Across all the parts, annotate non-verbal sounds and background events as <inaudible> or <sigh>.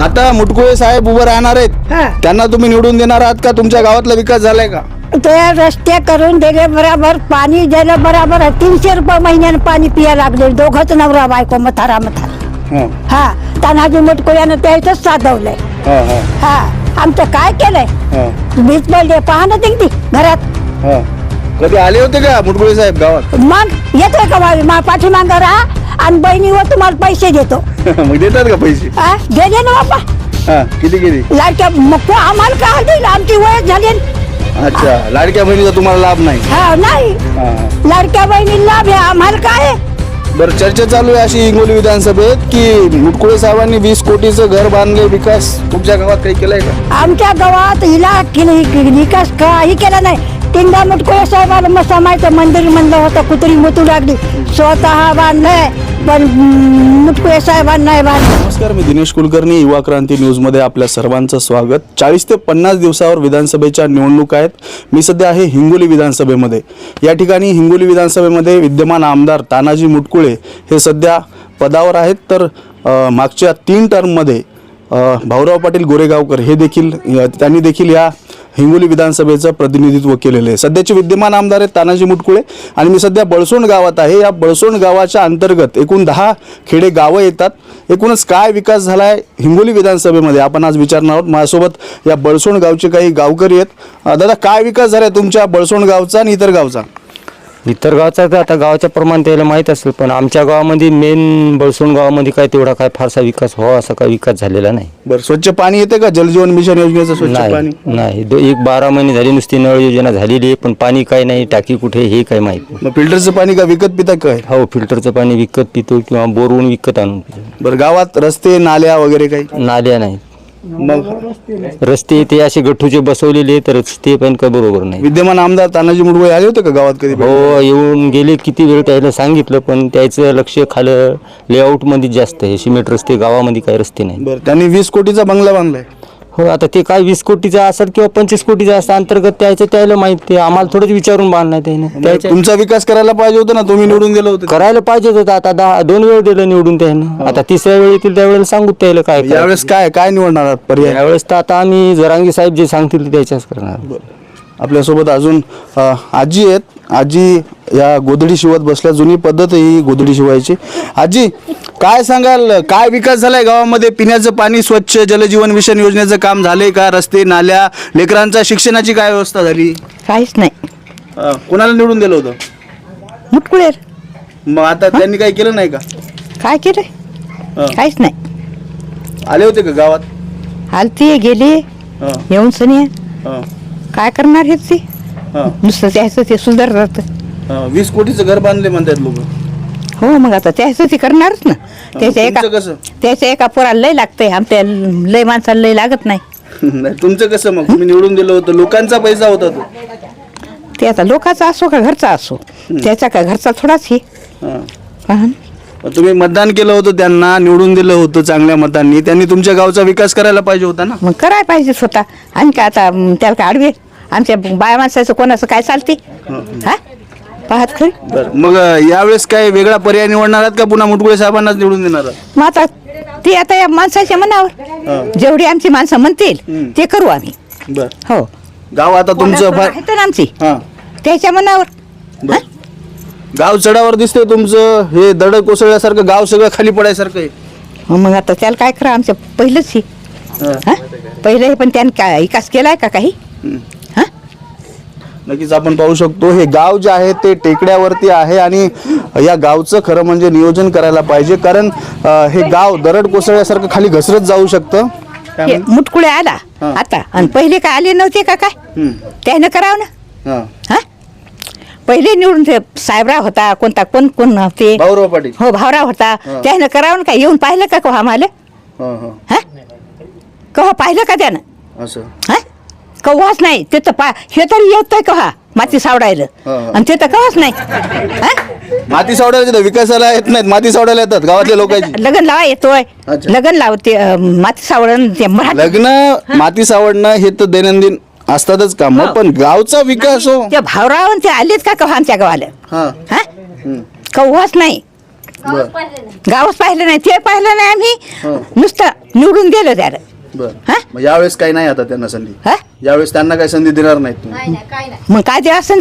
आता मुटकुळे साहेब उभं राहणार आहेत. हा. त्यांना तुम्ही निवडून देणार आहात का? तुमच्या गावातला विकास झालाय का? ते रस्ते करून दिले बराबर पाणी दिलं बराबर. तीनशे रुपये महिन्यानं पाणी पिया लागले. दोघंच नवरा बायको मथारा मथारा हं, हा तानाजी मुटकुळ्यानं त्याच साधवलंय. हं, हं, हा. आमचं काय केलंय? हं, वीज पडले पहा ना तिकडे घरात. हं. कधी आले होते का मुटकुळे साहेब गावात? मग येतोय का मा- मा पाठीमागं राहा. आणि बहिणीवर तुम्हाला पैसे देतो. <laughs> मग देतात का पैसे? हा गेले ना बापा हा किती किती लाडक्या मग को- आम्हाला काय देईल? आमची वय झाली अच्छा लाडक्या बहिणीचा तुम्हाला लाभ नाही. हा नाही. हा. लाडक्या बहिणी लाभ आहे आम्हाला काय आहे? बरं चर्चा चालू आहे अशी हिंगोली विधानसभेत की मुटकुळे साहेबांनी वीस कोटीचं घर बांधले विकास तुमच्या गावात काही केलंय का? आमच्या गावात हिला केली विकास काही केला नाही. तीनदा मुटकुळे साहेबाला मस्त समायचं मंदिर म्हणलं होतं कुत्री मुतू लागली स्वतः बांधलंय पण मुटकुळे साहेबांना नाही बांधलं नमस्कार मी दिनेश कुलकर्णी युवा क्रांती न्यूजमध्ये आपल्या सर्वांचं स्वागत. चाळीस ते पन्नास दिवसावर विधानसभेच्या निवडणूक आहेत. मी सध्या आहे हिंगोली विधानसभेमध्ये. या ठिकाणी हिंगोली विधानसभेमध्ये विद्यमान आमदार तानाजी मुटकुळे हे सध्या पदावर आहेत. तर मागच्या तीन टर्ममध्ये भाऊराव पाटील गोरेगावकर हे देखील त्यांनी देखील या हिंगोली विधानसभेचं प्रतिनिधित्व केलेलं आहे. सध्याचे विद्यमान आमदार आहेत तानाजी मुटकुळे आणि मी सध्या बळसोंड गावात आहे. या बळसोंड गावाच्या अंतर्गत एकूण दहा खेडे गावं येतात. एकूणच काय विकास झाला आहे हिंगोली विधानसभेमध्ये? आपण आज विचारणार आहोत. माझ्यासोबत या बळसोंड गावचे काही गावकरी आहेत. दादा काय विकास झाला आहे तुमच्या बळसोंड गावचा आणि इतर गावचा? इतर गावचा तर आता गावाच्या प्रमाण त्याला माहीत असेल पण आमच्या गावामध्ये मेन बळसोण गावामध्ये काय तेवढा काय फारसा विकास व्हावा असा काय विकास झालेला नाही. बरं स्वच्छ पाणी येते का? जलजीवन मिशन योजनेचं स्वच्छ नाही पाणी? नाही. दो- एक बारा महिने झाली नुसती नळ योजना झालेली आहे पण पाणी काय नाही टाकी कुठे हे काय माहीत नाही. मग फिल्टरचं पाणी का विकत पिता काय हो फिल्टरचं पाणी विकत पितो किंवा बोरवून विकत आणून पितो बरं गावात रस्ते नाल्या वगैरे काही? नाल्या नाही. मग रस्ते ते असे गठ्ठूचे बसवलेले तर रस्ते पण काय बरोबर नाही. विद्यमान आमदार तानाजी मुटकुळे आले होते का गावात कधी? हो येऊन गेले किती वेळ त्याला सांगितलं पण त्याचं लक्ष खालं लेआउटमध्ये जास्त आहे. सिमेंट रस्ते गावामध्ये काही रस्ते नाही. बरं त्यांनी वीस कोटीचा बंगला बांधलाय. हो आता ते काय वीस कोटीचा असेल किंवा पंचवीस कोटीचा असं अंतर्गत त्याचं त्याला माहिती आहे आम्हाला थोडंच विचारून बांधणार त्याने. त्याच्या तुमचा विकास करायला पाहिजे होता ना? तुम्ही निवडून दिलं होतं. करायला पाहिजेच होतं. आता दहा दोन वेळ दिलं निवडून त्यानं. आता तिसऱ्या वेळ येतील त्यावेळेला सांगू त्याला काय करायचं. यावेळेस काय काय निवडणार आहात? पर्याय? यावेळेस तर आता आम्ही जरांगी साहेब जे सांगतील ते त्याच्याच करणार. आपल्यासोबत अजून अ, आजी आहेत. आजी या गोधडी शिवत बसल्या जुनी पद्धत ही गोधडी शिवायची. आजी काय सांगाल? काय विकास झालाय गावामध्ये? पिण्याचं पाणी स्वच्छ जलजीवन मिशन योजनेचं काम झालंय का? रस्ते नाल्या लेकरांच्या शिक्षणाची काय व्यवस्था झाली? काहीच नाही. अ, कोणाला निवडून दिलं होतं? मुटकुळे मग आता त्यांनी काही केलं नाही का? काय केलंय? अ, काहीच नाही. आले होते का गावात? आलती गेली. अ, येऊन सनी अ, काय करणार हे ते? अ, नुसतं त्याचं ते सुधार राहतं वीस कोटीचं घर बांधले म्हणतात लोक. हो मग आता त्याचं ते करणारच ना. त्याच्या एका तुमचं कसं? त्याच्या एका पोराला लय लागतंय. आमच्या लय माणसाला लय लागत नाही. नाही तुमचं कसं मग? तुम्ही निवडून दिलं होतं. लोकांचा पैसा होता तो. ते आता लोकाचा असो का घरचा असो? त्याचा का घरचा थोडाच हे. हा. मग तुम्ही मतदान केलं होतं त्यांना निवडून दिलं होतं चांगल्या मतांनी. त्यांनी तुमच्या गावचा विकास करायला पाहिजे होता ना? मग करायला पाहिजे स्वतः आणि का आता त्याला काय आडवे? आमच्या बाया माणसाचं कोणाचं काय चालते? हा? पाहत खरी? बरं मग अं, यावेळेस काय वेगळा पर्याय निवडणार आहात का? पुन्हा मुटकुळे साहेबांनाच निवडून देणार आहात? मग आता ते आता या माणसाच्या मनावर. जेवढी आमची माणसं म्हणतील ते करू आम्ही. बर. हो. गाव आता तुमचं फार आमची. हा. त्याच्या मनावर. बर. गाव चढावर दिसतंय तुमचं हे दड कोसळल्यासारखं गाव सगळं खाली पडायसारखं आहे. हो, मग आता त्याला काय करा आमच्या पहिलंच हे. हा. हा? पहिलं हे पण त्याने काय विकास केलाय का काही. हा नक्कीच आपण पाहू शकतो हे गाव जे आहे ते टेकड्यावरती आहे आणि या गावचं खरं म्हणजे नियोजन करायला पाहिजे. कारण अं, हे गाव दरड कोसळल्यासारखं खाली घसरत जाऊ शकतं. काय हे मुटकुळे आला हा. आता. आणि पहिले काय आले नव्हते का काय? हम्म. त्यानं करावं ना. हा. हा? पहिले निवडून ते साहेबराव होता कोणता कोण कोण होते? भाऊराव पाटील. हो भावराव होता. हा. त्यानं करावं ना काय? येऊन पाहिलं का कव्हा आम्हाला हा, हा. हा? कव्हा पाहिलं का त्यानं? असं. हा? कव्हाच नाही. ते तर पा हे तरी येतोय कव्हा माती सावडायला. हा, हा. आणि ते तर कव्हाच नाही. हा? माती सावडायला येतात, विकासाला येत नाहीत. माती सावडायला येतात गावातल्या लोकांची. लग्न लावा येतोय. अच्छा. लग्न लावते अं, माती सावडण ते मराठी. लग्न माती सावडणं हे तर दैनंदिन असतातच काम. पण गावचा विकास हो. ते भावराव आणि ते आलेत का कव्हा आमच्या गावाला? हा. हा? हम्म. कव्हाच नाही. गावच पाहिलं नाही. ते पाहिलं नाही आम्ही. नुसतं निवडून दिलं त्याला. बर. हा? मग यावेळेस काही नाही आता त्यांना संधी. हा? यावेळेस त्यांना काही संधी देणार नाहीत तुम्ही. मग काय ते असं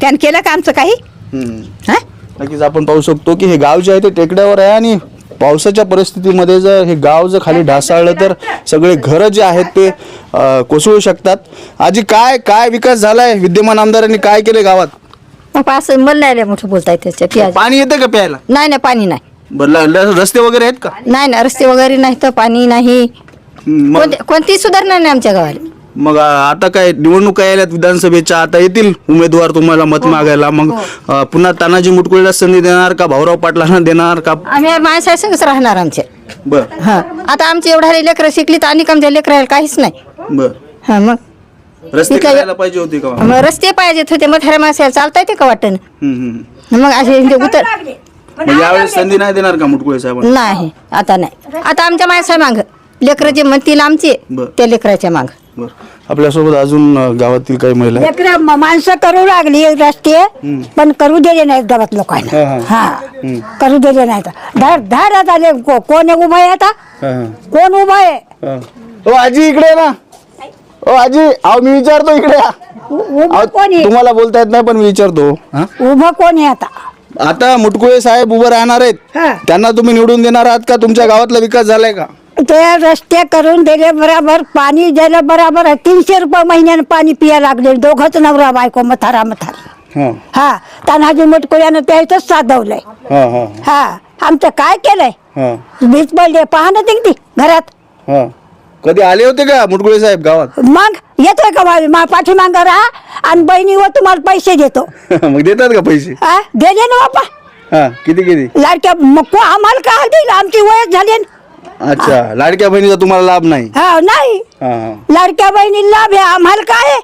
त्यानं केलं का आमचं काही? हम्म. हा? नक्कीच आपण पाहू शकतो की हे गाव जे आहे ते टेकड्यावर आहे आणि पावसाच्या परिस्थितीमध्ये जर हे गाव जर खाली ढासाळलं तर सगळे घरं जे आहेत ते अ, कोसळू शकतात. आजी काय काय विकास झालाय विद्यमान आमदारांनी? काय केले गावात? मग असं मला नाही लय मोठं बोलता येत त्याच्या पाणी येतं का प्यायला? नाही नाही पाणी नाही. बरं ल- ल- रस्ते वगैरे आहेत का? नाही ना रस्ते वगैरे नाही तर पाणी नाही. मग कोणती सुधारणा नाही आमच्या गावाला. मग आता काय निवडणुका यायल्यात विधानसभेच्या आता येतील उमेदवार तुम्हाला मत मागायला. मग अ, पुन्हा तानाजी मुटकुळेला संधी देणार का भाऊराव पाटलांना देणार का? आम्ही माणसासंगच राहणार आमचे. बर. हा. आता आमची एवढ्या लेकरं शिकली तर आणि आमच्या लेकराला काहीच नाही. बर. हा मग. रस्ते करायला पाहिजे होते का? मग रस्ते पाहिजेत होते म्हाताऱ्या माणसाला चालता येते का वाटण हम्म, हम्म. मग असे उतर मग यावेळेस संधी नाही देणार का मुटकुळे साहेबांना? नाही आता नाही. आता आमच्या माणसा माग लेकरं जे म्हणतील आमचे बर. त्या लेकराच्या माग. बर. आपल्यासोबत अजून अ, गावातील काही महिला आहेत. लेकर माणसं करू लागली रस्ते पण करू दिले नाहीत गावात लोकांना. हा, हा. हा. करू दिले नाहीत. धड धड आले को- कोण आहे उभा आहे आता? हा, कोण उभा आहे? हा. ओ आजी इकडे ये ना. ओ आजी अहो मी विचारतो इकडे या. उ- उभं अहो, कोण आहे? तुम्हाला बोलता येत नाही पण मी विचारतो. हा? उभं कोण आहे आता? आता मुटकुळे साहेब उभं राहणार आहेत. हा. त्यांना तुम्ही निवडून देणार आहात का? तुमच्या गावातला विकास झालाय का? ते रस्ते करून दिले बराबर पाणी दिलं बराबर तीनशे रुपये महिन्यानं पाणी पिया लागले. दोघंच नवरा बायको मथारा मथारा. हा. हा तानाजी मुटकुळ्यानं त्याच साधवलंय. हा हा हा. आमचं काय केलंय? हा. वीज पडले पहा ना तिकडे घरात. हा. कधी आले होते का मुटकुळे साहेब गावात? मग येतोय का मा- मा पाठीमागं राहा आणि बहिणीवर तुम्हाला पैसे देतो. <laughs> मग देतात का पैसे? हा दिले ना बापा. हा किती किती? लाडक्या मग को- आम्हाला काय देईल? आमची वयच झाली न. अच्छा लाडक्या बहिणीचा तुम्हाला लाभ नाही? हा नाही. हा हा. लाडक्या बहिणी लाभ आहे आम्हाला काय?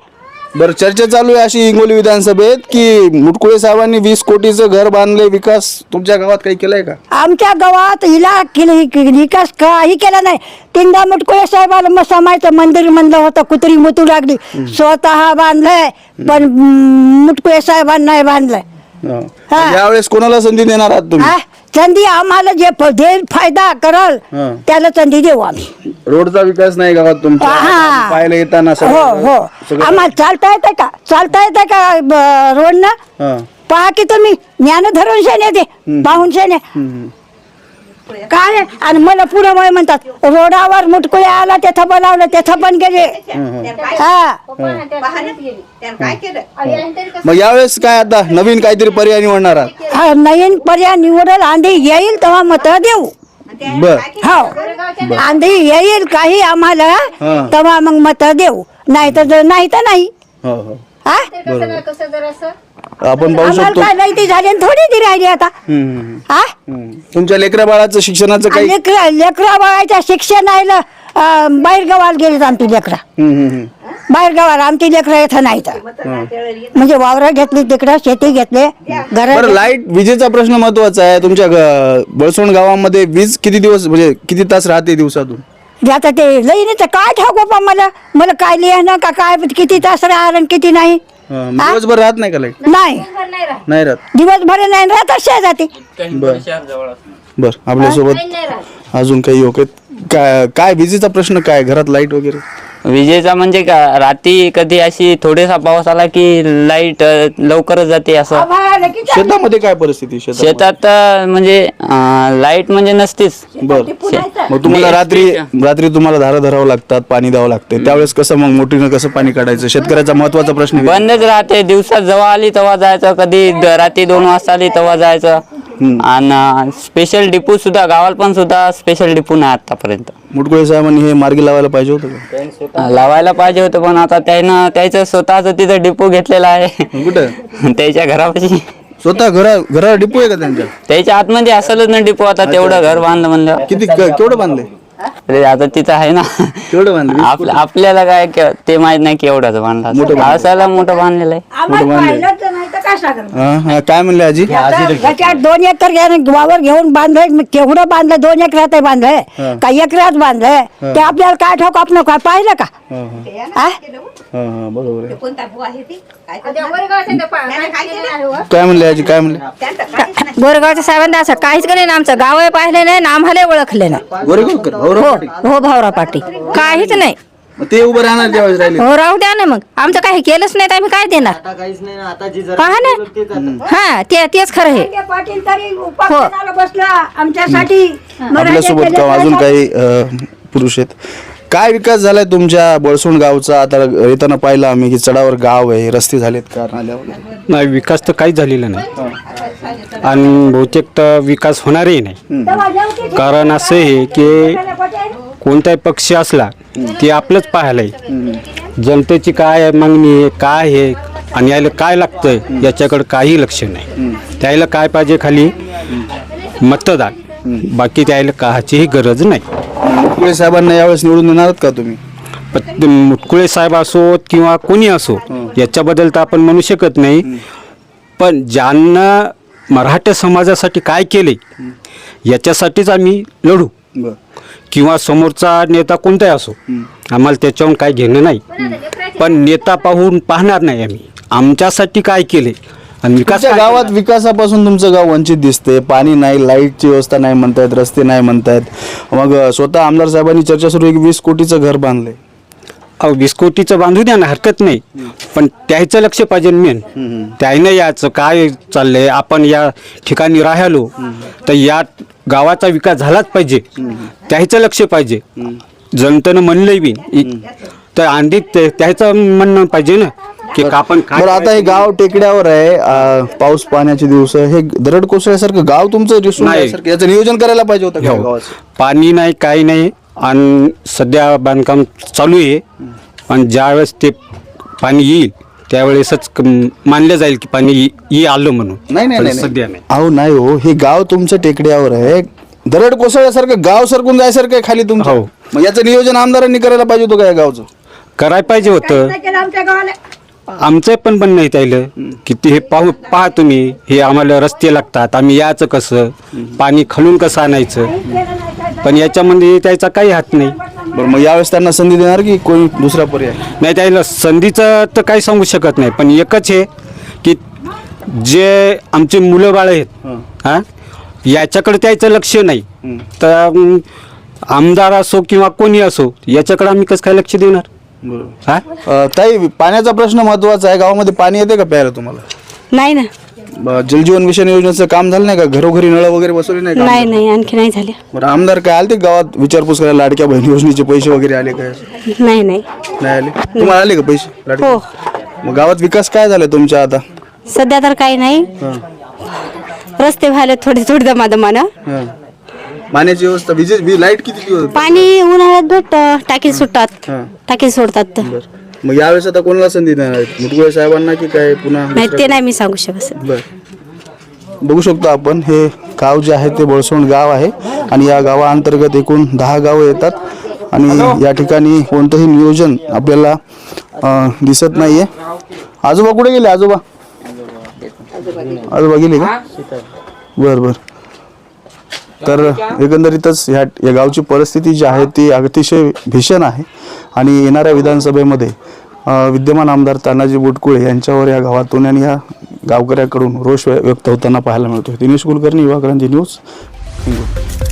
बरं चर्चा चालू आहे अशी हिंगोली विधानसभेत की मुटकुळे साहेबांनी वीस कोटीचं घर बांधले विकास तुमच्या गावात काही केलंय का? आमच्या गावात हिला केली विकास काही केला नाही. तीनदा मुटकुळे साहेबाला मसामायचं मंदिर म्हणलं होतं कुत्री मुतू लागली. स्वतः बांधलंय पण मुटकुळे साहेबांना नाही बांधलंय. हा. यावेळेस कोणाला संधी देणार आहात तुम्ही हा संधी आम्हाला जे फ- देईल फायदा करल हा. त्याला संधी देऊ आम्ही रोडचा विकास नाही गावात तुमच्या हा. पाहायला येताना हो सगळं- हो सगळं- आम्हाला चालता येतं का चालता येतं का रोडनं हा. पहा की तुम्ही ज्ञान धरून शेने ते पाहून शेने हम्म. काय? आणि मला पुढं वय म्हणतात रोडावर मुटकुळे आला तेथं बोलावलं तेथं पण गेले. हा. मग यावेळेस काय आता? नवीन काहीतरी पर्याय निवडणार आहात? हा, नवीन पर्याय निवडल आंधी येईल तेव्हा मत देऊ. बर. हो. आंधी येईल काही आम्हाला हा. तेव्हा मग मत देऊ. नाही तर नाही तर नाही. हो हो. हा? आपण पाहू आम्हाला शकतो. काय नाही ती झाली आणि थोडी ती राहिली आता. हम्म, हम्म, हा? हम्म. तुमच्या लेकरा बाळाचं शिक्षणाचं काही लेकरा लेकरा बाळाच्या शिक्षण आयलं बाहेर गावाला गेले आमची लेकरा. हम्म, हम्म, हम्म. बाहेर गावाला आमची लेकरं येतं नाही तर म्हणजे वावरं घेतली तिकडं शेती घेतले घर बरं लाइट विजेचा प्रश्न महत्त्वाचा आहे. तुमच्या ग- बळसोंड गावामध्ये वीज किती दिवस म्हणजे किती तास राहते दिवसातून? आता ते. लई तर काय ठाऊ बाबा मला? मला काय लिहिणं का काय? किती तास आणि किती नाही? हा, दिवसभर राहत नाही का लाइट नाही. नाही राहत. दिवसभर नाही राहत अशा जाते बर. बर आपल्यासोबत अजून काही लोक आहेत? काय काय विजेचा प्रश्न काय? घरात लाइट वगैरे? विजेचा म्हणजे का रात्री कधी अशी थोडेसा पाऊस आला की लाइट लवकरच जाते असं. शेतामध्ये काय परिस्थिती शेतात शेतात अं, म्हणजे लाइट म्हणजे नसतेच. बर. मग तुम्हाला रात्री रात्री तुम्हाला धारा धरावं लागतात पाणी द्यावं लागते. त्यावेळेस कसं मग मोठीनं कसं पाणी काढायचं? शेतकऱ्याचा महत्त्वाचा प्रश्न आहे. बंदच राहते. दिवसात जेव्हा आली तेव्हा जायचं. कधी द- रात्री दोन वाजता आली तेव्हा जायचं. आणि स्पेशल डिपो सुद्धा गावाला पण सुद्धा स्पेशल डिपो नाही आतापर्यंत. मुटकुळे साहेबांनी हे मार्गी लावायला पाहिजे होतं का? लावायला पाहिजे होतं पण आता त्यानं त्याचं स्वतःच तिथं डिपो घेतलेला आहे. कुठं? त्याच्या घरापाशी. स्वतः घरा घरा डिपो आहे का त्यांच्या? त्याच्या आतमध्ये असेलच ना डिपो आता तेवढं घर बांधलं म्हणलं. किती क- केवढं बांधले? अरे आता तिथं आहे ना. केवढं बांधलं? वीस आप- आपल्याला काय के- ते माहीत नाही केवढाच मोठं बांधला. असायला मोठं बांधलेलं आहे. आम्हाला बांधलंय. पाहिलं तर नाही तर काय सांगणार हा, हा, काय म्हणले आजी? त्याच्यात दोन एकर घ्या- वावर घेऊन बांधलंय केवढं बांधलं दोन एकरात बांधलंय. हा. का एकरात बांधलंय. ते आपल्याला काय ठाऊक आपण काय पाहिलं का? हा, हा. हा? हा, हा, बरोबर आहे. काय म्हणले आजी काय म्हणले? साहेबांना असं काहीच नाही ना आमचं. गाव पाहिले नाही ना आम्हाला ओळखले नाही गोरेगावकर भाऊराव हो पाटील. हो भावरा पाटी काहीच नाही. मग ते उभं राहणार ज्यावेळेस राहिले. हो राहू द्या ना मग. आमचं काही केलंच नाही तर आम्ही काय देणार? पहा ना. हा. ते तेच खरं आहे. ते पाटील तरी उपाख्यानाला बसला. आमच्यासाठी आपल्यासोबत का अजून काही अ, पुरुष आहेत. काय विकास झालाय तुमच्या बळसोंड गावचा? आता येताना पाहिलं आम्ही की चढावर गाव आहे रस्ते झालेत का नाही विकास तर काहीच झालेला नाही. आणि बहुतेक तर विकास होणारही नाही. कारण असं आहे की कोणताही पक्ष असला ते आपलंच पाहायला आहे जनतेची काय मागणी आहे काय आहे आणि यायला काय लागतंय याच्याकडे काही लक्ष नाही. त्याला काय पाहिजे खाली? मतदान. बाकी त्याला काहाचीही गरज नाही. मुटकुळे साहेबांना यावेळेस निवडून देणार का तुम्ही? पण मुटकुळे साहेब असोत किंवा कोणी असो याच्याबद्दल तर आपण म्हणू शकत नाही. पण ज्यांना मराठा समाजासाठी काय केले याच्यासाठीच आम्ही लढू. किंवा समोरचा नेता कोणताही असो आम्हाला त्याच्याहून काय घेणं नाही. पण नेता पाहून पाहणार नाही आम्ही. आमच्यासाठी काय केले? आणि विकास तुमच्या? गावात विकासापासून तुमचं गाव वंचित दिसते पाणी नाही लाईटची व्यवस्था नाही म्हणतायत रस्ते नाही म्हणतायत. मग अ, स्वतः आमदार साहेबांनी चर्चा सुरू आहे की वीस कोटीचं घर बांधलंय. अहो वीस कोटीचं बांधू द्या ना हरकत नाही. पण त्याचं लक्ष पाहिजे मेन. त्यानं याचं काय चाललंय? आपण या ठिकाणी राहिलो तर या गावाचा विकास झालाच पाहिजे. त्याचं लक्ष पाहिजे. जनतेनं म्हणलंय बी. तर आणखी ते- त्याचं म्हणणं पाहिजे ना की आपण काय बरं आता हे गाव टेकड्यावर आहे पाऊस पाण्याचे दिवस हे दरड कोसळल्यासारखं गाव तुमचं दिसून नाही. याचं नियोजन करायला पाहिजे होतं का हो. गावाचं? पाणी नाही काही नाही. आणि सध्या बांधकाम चालू आहे. आणि ज्यावेळेस ते पाणी येईल त्यावेळेसच मानलं जाईल की पाणी ये- आलं म्हणून. नाही नाही पण नाही, सध्या नाही. नाही. अहो नाही हो हे गाव तुमचं टेकड्यावर आहे. दरड कोसळल्यासारखं गाव सरकून जायसारखं आहे खाली तुमचं हो. मग याचं नियोजन आमदारांनी करायला पाहिजे होतं का या गावचं? करायला पाहिजे होतं. आमच्या गावाला. आमचं पण म्हणणं आहे त्याला की ते हे पाहू पहा तुम्ही हे आम्हाला रस्ते लागतात आम्ही याचं कसं पाणी खालून कसं आणायचं. पण याच्यामध्ये त्याचा काही हात नाही. बरं मग यावेळेस त्यांना संधी देणार की कोणी दुसरा पर्याय? नाही त्याला संधीचं तर काही सांगू शकत नाही पण एकच आहे की जे आमचे मुलं बाळ आहेत हां. याच्याकडे त्याचं लक्ष नाही. तर अं, आमदार असो किंवा कोणी असो याच्याकडे आम्ही कसं काय लक्ष देणार? बरोबर. हां? ताई पाण्याचा प्रश्न महत्त्वाचा आहे. गावामध्ये पाणी येते का प्यायला तुम्हाला? नाही ना. ब- जलजीवन मिशन योजनेचं काम झालं नाही का? घरोघरी नळ वगैरे बसवले नाही का नाही नाही आणखी नाही झाले. बरं आमदार काय आले ते गावात? विचारपूस करायला लाडक्या बहीण योजनेचे पैसे वगैरे आले काय नाही नाही. नाही आले? तुम्हाला आले का पैसे हो. मग गावात विकास काय झालाय तुमच्या आता? सध्या तर काही नाही. रस्ते व्हायला थोडे थोडे दमादमानं. हं. पाण्याची व्यवस्था विजे वी- लाइट किती दिवस पाणी उन्हाळ्यात भेटतं टाकी सुटतात. हां. टाकी सोडतात. बरं. मग यावेळेस आता कोणाला संधी देणार आहेत? मुटकुळे साहेबांना की काय पुन्हा नाही ते नाही मी सांगू शकत बर. बघू शकतो आपण. हे गाव जे आहे ते बळसोंड गाव आहे आणि या गावाअंतर्गत एकूण दहा गावं येतात. आणि या ठिकाणी कोणतंही नियोजन आपल्याला अं, दिसत नाहीये. आजोबा कुठे गेले? आजोबा? आजोबा गेले का? बर बर. तर एकंदरीतच ह्या या गावची परिस्थिती जी आहे ती अतिशय भीषण आहे. आणि येणाऱ्या विधानसभेमध्ये विद्यमान आमदार तानाजी बुटकुळे यांच्यावर या गावातून आणि या गावकऱ्याकडून रोष व्य- व्यक्त होताना पाहायला मिळतो दिनेश कुलकर्णी युवा क्रांती न्यूज हिंगोली.